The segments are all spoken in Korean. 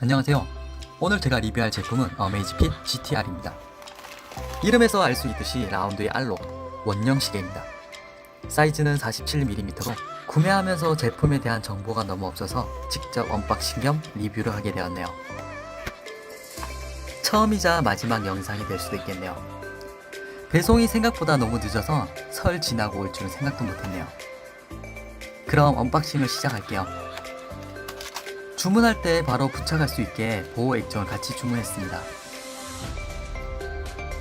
안녕하세요. 오늘 제가 리뷰할 제품은 어메이지핏 GTR입니다. 이름에서 알 수 있듯이 라운드의 알로 원형 시계입니다. 사이즈는 47mm로 구매하면서 제품에 대한 정보가 너무 없어서 직접 언박싱 겸 리뷰를 하게 되었네요. 처음이자 마지막 영상이 될 수도 있겠네요. 배송이 생각보다 너무 늦어서 설 지나고 올 줄은 생각도 못했네요. 그럼 언박싱을 시작할게요. 주문할 때 바로 부착할 수 있게 보호 액정을 같이 주문했습니다.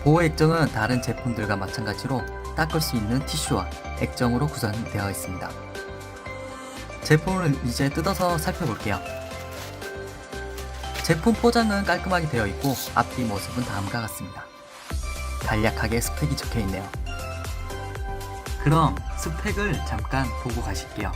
보호 액정은 다른 제품들과 마찬가지로 닦을 수 있는 티슈와 액정으로 구성되어 있습니다. 제품을 이제 뜯어서 살펴볼게요. 제품 포장은 깔끔하게 되어 있고 앞뒤 모습은 다음과 같습니다. 간략하게 스펙이 적혀 있네요. 그럼 스펙을 잠깐 보고 가실게요.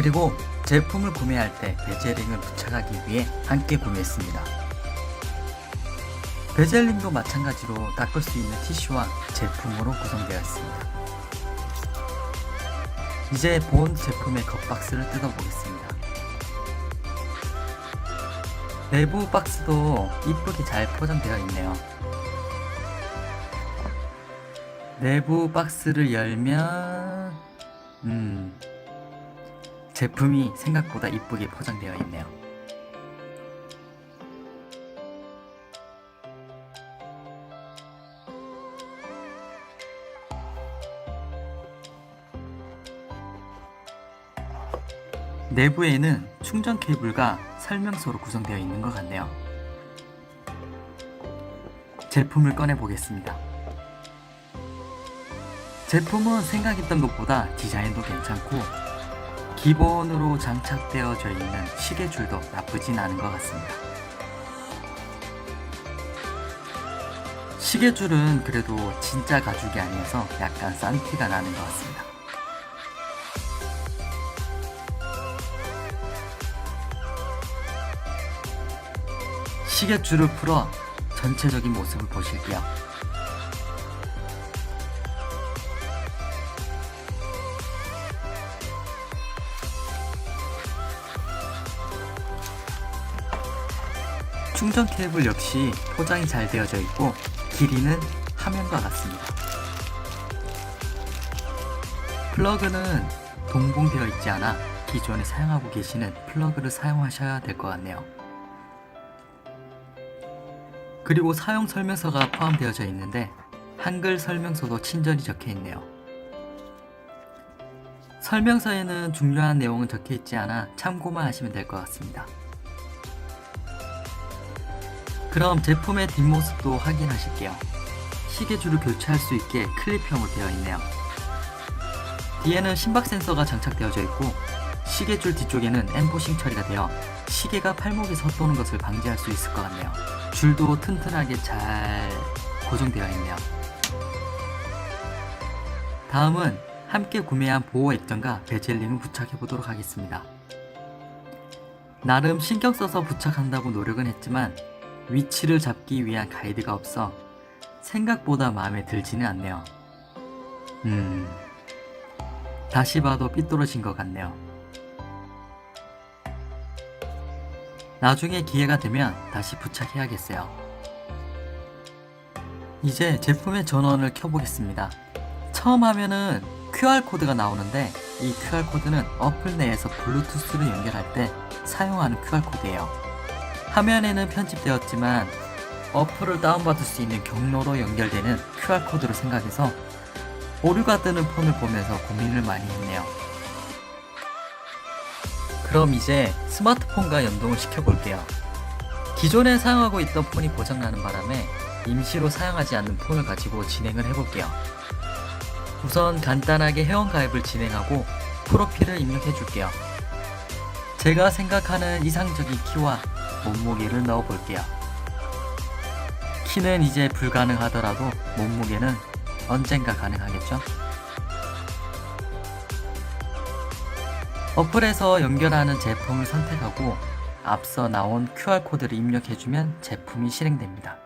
그리고 제품을 구매할 때 베젤링을 부착하기 위해 함께 구매했습니다. 베젤링도 마찬가지로 닦을 수 있는 티슈와 제품으로 구성되어 있습니다. 이제 본 제품의 겉박스를 뜯어보겠습니다. 내부 박스도 이쁘게 잘 포장되어 있네요. 내부 박스를 열면, 음, 제품이 생각보다 이쁘게 포장되어 있네요. 내부에는 충전 케이블과 설명서로 구성되어 있는 것 같네요. 제품을 꺼내 보겠습니다. 제품은 생각했던 것보다 디자인도 괜찮고 기본으로 장착되어져 있는 시계줄도 나쁘진 않은 것 같습니다. 시계줄은 그래도 진짜 가죽이 아니어서 약간 싼 티가 나는 것 같습니다. 시계줄을 풀어 전체적인 모습을 보실게요. 충전 케이블 역시 포장이 잘 되어져 있고 길이는 화면과 같습니다. 플러그는 동봉되어 있지 않아 기존에 사용하고 계시는 플러그를 사용하셔야 될 것 같네요. 그리고 사용 설명서가 포함되어져 있는데 한글 설명서도 친절히 적혀 있네요. 설명서에는 중요한 내용은 적혀 있지 않아 참고만 하시면 될 것 같습니다. 그럼 제품의 뒷모습도 확인하실게요. 시계줄을 교체할 수 있게 클립형으로 되어 있네요. 뒤에는 심박 센서가 장착되어져 있고 시계줄 뒤쪽에는 엠보싱 처리가 되어 시계가 팔목에 섰도는 것을 방지할 수 있을 것 같네요. 줄도 튼튼하게 잘 고정되어 있네요. 다음은 함께 구매한 보호 액정과 베젤링을 부착해 보도록 하겠습니다. 나름 신경 써서 부착한다고 노력은 했지만 위치를 잡기 위한 가이드가 없어 생각보다 마음에 들지는 않네요. 음, 다시 봐도 삐뚤어진 것 같네요. 나중에 기회가 되면 다시 부착해야겠어요. 이제 제품의 전원을 켜보겠습니다. 처음 하면은 QR코드가 나오는데 이 QR코드는 어플 내에서 블루투스를 연결할 때 사용하는 QR코드예요. 화면에는 편집되었지만 어플을 다운받을 수 있는 경로로 연결되는 QR코드로 생각해서 오류가 뜨는 폰을 보면서 고민을 많이 했네요. 그럼 이제 스마트폰과 연동을 시켜볼게요. 기존에 사용하고 있던 폰이 고장나는 바람에 임시로 사용하지 않는 폰을 가지고 진행을 해볼게요. 우선 간단하게 회원가입을 진행하고 프로필을 입력해줄게요. 제가 생각하는 이상적인 키와 몸무게를 넣어 볼게요. 키는 이제 불가능하더라도 몸무게는 언젠가 가능하겠죠? 어플에서 연결하는 제품을 선택하고 앞서 나온 QR코드를 입력해주면 제품이 실행됩니다.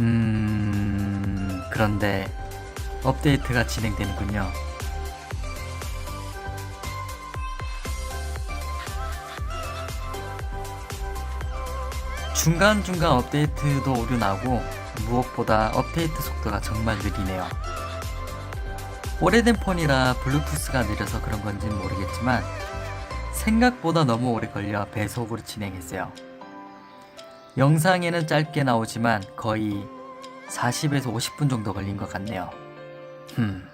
음, 그런데 업데이트가 진행되는군요. 중간중간 업데이트도 오류 나고 무엇보다 업데이트 속도가 정말 느리네요. 오래된 폰이라 블루투스가 느려서 그런 건지는 모르겠지만 생각보다 너무 오래 걸려 배속으로 진행했어요. 영상에는 짧게 나오지만 거의 40에서 50분 정도 걸린 것 같네요. 흠.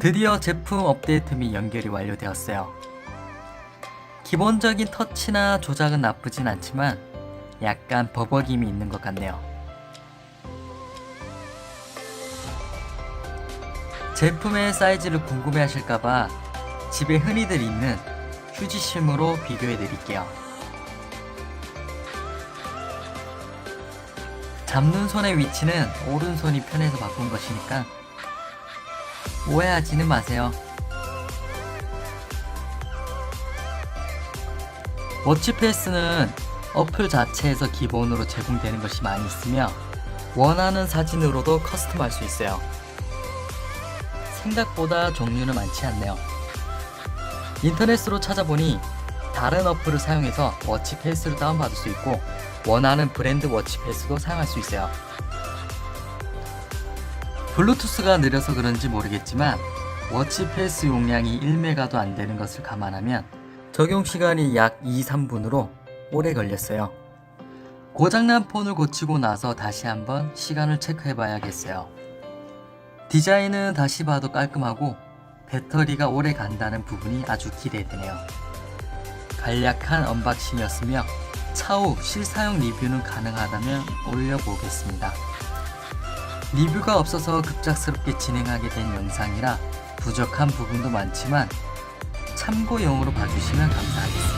드디어 제품 업데이트 및 연결이 완료되었어요. 기본적인 터치나 조작은 나쁘진 않지만 약간 버벅임이 있는 것 같네요. 제품의 사이즈를 궁금해 하실까봐 집에 흔히들 있는 휴지심으로 비교해 드릴게요. 잡는 손의 위치는 오른손이 편해서 바꾼 것이니까 오해하지는 마세요. 워치페이스는 어플 자체에서 기본으로 제공되는 것이 많이 있으며 원하는 사진으로도 커스텀할 수 있어요. 생각보다 종류는 많지 않네요. 인터넷으로 찾아보니 다른 어플을 사용해서 워치페이스를 다운받을 수 있고 원하는 브랜드 워치페이스도 사용할 수 있어요. 블루투스가 느려서 그런지 모르겠지만 워치페이스 용량이 1메가도 안 되는 것을 감안하면 적용 시간이 약 2, 3분으로 오래 걸렸어요. 고장난 폰을 고치고 나서 다시 한번 시간을 체크해 봐야겠어요. 디자인은 다시 봐도 깔끔하고 배터리가 오래 간다는 부분이 아주 기대되네요. 간략한 언박싱이었으며 차후 실사용 리뷰는 가능하다면 올려보겠습니다. 리뷰가 없어서 급작스럽게 진행하게 된 영상이라 부족한 부분도 많지만 참고용으로 봐주시면 감사하겠습니다.